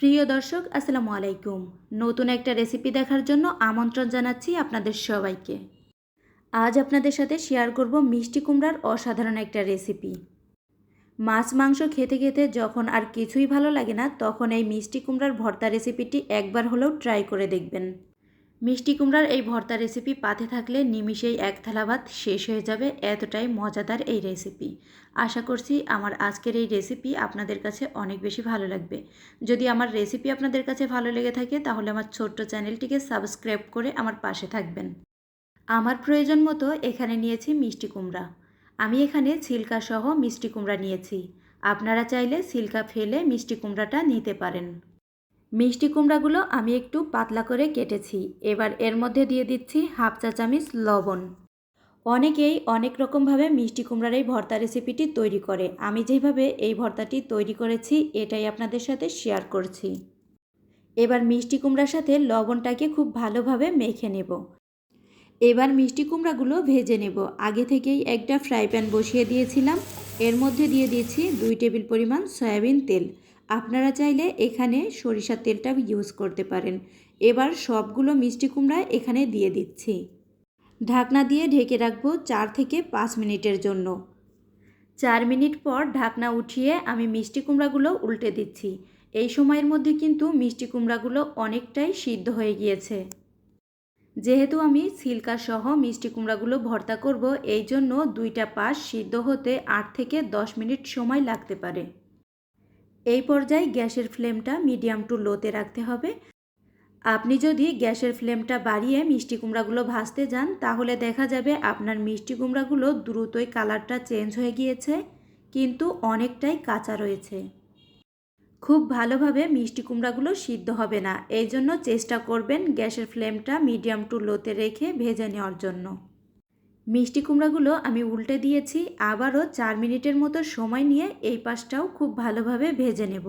প্রিয় দর্শক, আসসালামু আলাইকুম। নতুন একটা রেসিপি দেখার জন্য আমন্ত্রণ জানাচ্ছি আপনাদের সবাইকে। আজ আপনাদের সাথে শেয়ার করব মিষ্টি কুমড়ার অসাধারণ একটা রেসিপি মাছ, মাংস খেতে খেতে যখন আর কিছুই ভালো লাগে না, তখন এই মিষ্টি কুমড়ার ভর্তা রেসিপিটি একবার হলেও ট্রাই করে দেখবেন। মিষ্টি কুমড়ার এই ভর্তা রেসিপি পাতে থাকলে নিমিষেই এক থালা ভাত শেষ হয়ে যাবে এতটাই মজাদার এই রেসিপি আশা করছি আমার আজকের এই রেসিপি আপনাদের কাছে অনেক বেশি ভালো লাগবে। যদি আমার রেসিপি আপনাদের কাছে ভালো লেগে থাকে তাহলে আমার ছোট্ট চ্যানেলটিকে সাবস্ক্রাইব করে আমার পাশে থাকবেন। আমার প্রয়োজন মতো এখানে নিয়েছি মিষ্টি কুমড়া। আমি এখানে ছিলকা সহ মিষ্টি কুমড়া নিয়েছি। আপনারা চাইলে ছিলকা ফেলে মিষ্টি কুমড়াটা নিতে পারেন। মিষ্টি কুমড়াগুলো আমি একটু পাতলা করে কেটেছি। এবার এর মধ্যে দিয়ে দিচ্ছি হাফ চা চামচ লবণ। অনেকেই অনেক রকমভাবে মিষ্টি কুমড়ার এই ভর্তা রেসিপিটি তৈরি করে। আমি যেভাবে এই ভর্তাটি তৈরি করেছি, এটাই আপনাদের সাথে শেয়ার করছি। এবার মিষ্টি কুমড়ার সাথে লবণটাকে খুব ভালোভাবে মেখে নেব। এবার মিষ্টি কুমড়াগুলো ভেজে নেব। আগে থেকেই একটা ফ্রাই প্যান বসিয়ে দিয়েছিলাম। এর মধ্যে দিয়ে দিয়েছি দুই টেবিল পরিমাণ সয়াবিন তেল। আপনারা চাইলে এখানে সরিষার তেলটা ইউজ করতে পারেন। এবার সবগুলো মিষ্টি কুমড়া এখানে দিয়ে দিচ্ছি। ঢাকনা দিয়ে ঢেকে রাখব চার থেকে পাঁচ মিনিটের জন্য। চার মিনিট পর ঢাকনা উঠিয়ে আমি মিষ্টি কুমড়াগুলো উল্টে দিচ্ছি। এই সময়ের মধ্যে কিন্তু মিষ্টি কুমড়াগুলো অনেকটাই সিদ্ধ হয়ে গিয়েছে। যেহেতু আমি সিল্কা সহ মিষ্টি কুমড়াগুলো ভর্তা করব, এই জন্য দুইটা পাশ সিদ্ধ হতে আট থেকে দশ মিনিট সময় লাগতে পারে। এই পর্যায়ে গ্যাসের ফ্লেমটা মিডিয়াম টু লোতে রাখতে হবে। আপনি যদি গ্যাসের ফ্লেমটা বাড়িয়ে মিষ্টি কুমড়াগুলো ভাজতে যান, তাহলে দেখা যাবে আপনার মিষ্টি কুমড়াগুলো দ্রুতই কালারটা চেঞ্জ হয়ে গিয়েছে, কিন্তু অনেকটাই কাঁচা রয়েছে। খুব ভালোভাবে মিষ্টি কুমড়াগুলো সিদ্ধ হবে না, এই জন্য চেষ্টা করবেন গ্যাসের ফ্লেমটা মিডিয়াম টু লোতে রেখে ভেজে নেওয়ার জন্য। মিষ্টি কুমড়াগুলো আমি উল্টে দিয়েছি, আবারও চার মিনিটের মতো সময় নিয়ে এই পাশটাও খুব ভালোভাবে ভেজে নেব।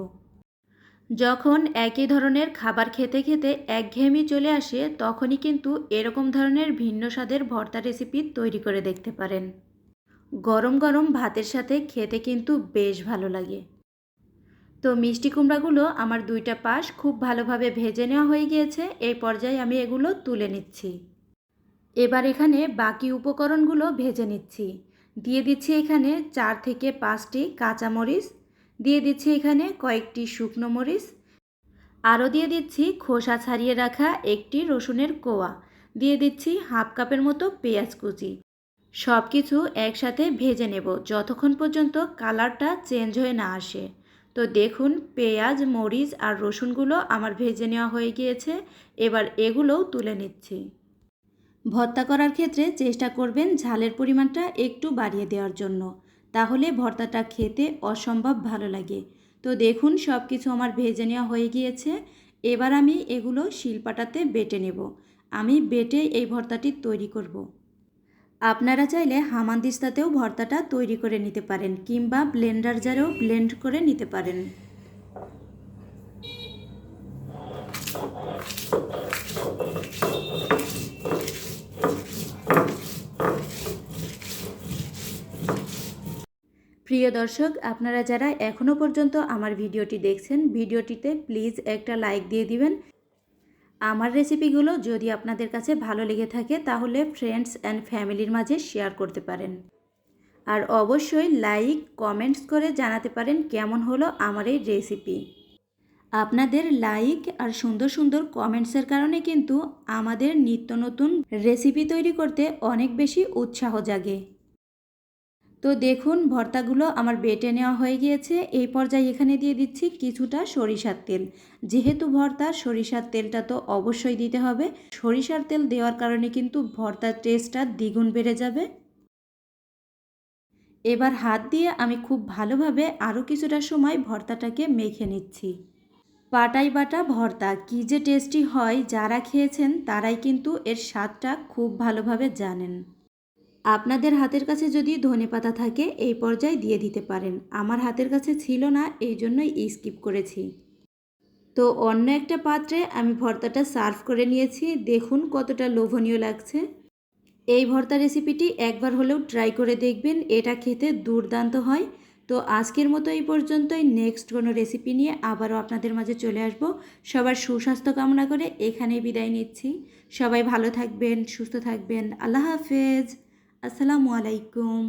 যখন একই ধরনের খাবার খেতে খেতে একঘেয়েমি চলে আসে, তখনই কিন্তু এরকম ধরনের ভিন্ন স্বাদের ভর্তা রেসিপি তৈরি করে দেখতে পারেন। গরম গরম ভাতের সাথে খেতে কিন্তু বেশ ভালো লাগে। তো মিষ্টি কুমড়াগুলো আমার দুইটা পাশ খুব ভালোভাবে ভেজে নেওয়া হয়ে গিয়েছে এই পর্যায়ে আমি এগুলো তুলে নিচ্ছি। এবার এখানে বাকি উপকরণগুলো ভেজে নিচ্ছি। দিয়ে দিচ্ছি এখানে চার থেকে পাঁচটি কাঁচামরিচ, দিয়ে দিচ্ছি এখানে কয়েকটি শুকনো মরিচ, আরও দিয়ে দিচ্ছি খোসা ছাড়িয়ে রাখা একটি রসুনের কোয়া, দিয়ে দিচ্ছি হাফ কাপের মতো পেঁয়াজ কুচি। সব কিছু একসাথে ভেজে নেব যতক্ষণ পর্যন্ত কালারটা চেঞ্জ হয়ে না আসে। তো দেখুন, পেঁয়াজ, মরিচ আর রসুনগুলো আমার ভেজে নেওয়া হয়ে গিয়েছে, এবার এগুলোও তুলে নিচ্ছি। ভর্তা করার ক্ষেত্রে চেষ্টা করবেন ঝালের পরিমাণটা একটু বাড়িয়ে দেওয়ার জন্য। তাহলে ভর্তাটা খেতে অসম্ভব ভালো লাগে। তো দেখুন সব কিছু আমার ভেজে নেওয়া হয়ে গিয়েছে। এবার আমি এগুলো শিলপাটাতে বেটে নেব। আমি বেটে এই ভর্তাটি তৈরি করব। আপনারা চাইলে হামানদিস্তাতেও ভর্তাটা তৈরি করে নিতে পারেন কিংবা ব্লেন্ডার জারেও ব্লেন্ড করে নিতে পারেন। প্রিয় দর্শক, আপনারা যারা এখনও পর্যন্ত আমার ভিডিওটি দেখছেন, ভিডিওটিতে প্লিজ একটা লাইক দিয়ে দিবেন। আমার রেসিপিগুলো যদি আপনাদের কাছে ভালো লেগে থাকে, তাহলে ফ্রেন্ডস অ্যান্ড ফ্যামিলির মাঝে শেয়ার করতে পারেন। আর অবশ্যই লাইক কমেন্টস করে জানাতে পারেন কেমন হলো আমার এই রেসিপি আপনাদের লাইক আর সুন্দর সুন্দর কমেন্টসের কারণে কিন্তু আমাদের নিত্য নতুন রেসিপি তৈরি করতে অনেক বেশি উৎসাহ জাগে। তো দেখুন, ভর্তাগুলো আমার বেটে নেওয়া হয়ে গিয়েছে। এই পর্যায়ে এখানে দিয়ে দিচ্ছি কিছুটা সরিষার তেল। যেহেতু ভর্তা, সরিষার তেলটা তো অবশ্যই দিতে হবে। সরিষার তেল দেওয়ার কারণে কিন্তু ভর্তার টেস্টটা দ্বিগুণ বেড়ে যাবে। এবার হাত দিয়ে আমি খুব ভালোভাবে আরও কিছুটা সময় ভর্তাটাকে মেখে নিচ্ছি। পাটাই বাটা ভর্তা কী যে টেস্টি হয়, যারা খেয়েছেন তারাই কিন্তু এর স্বাদটা খুব ভালোভাবে জানেন। আপনাদের হাতের কাছে যদি ধনে পাতা থাকে, এই পর্যায়ে দিয়ে দিতে পারেন। আমার হাতের কাছে ছিল না, এই জন্যই স্কিপ করেছি। তো অন্য একটা পাত্রে আমি ভর্তাটা সার্ভ করে নিয়েছি। দেখুন কতটা লোভনীয় লাগছে। এই ভর্তা রেসিপিটি একবার হলেও ট্রাই করে দেখবেন, এটা খেতে দুর্দান্ত হয়। তো আজকের মতো এই পর্যন্তই। নেক্সট কোনো রেসিপি নিয়ে আবারও আপনাদের মাঝে চলে আসব। সবার সুস্বাস্থ্য কামনা করে এখানেই বিদায় নিচ্ছি। সবাই ভালো থাকবেন, সুস্থ থাকবেন। আল্লাহ হাফেজ। আসসালামু আলাইকুম।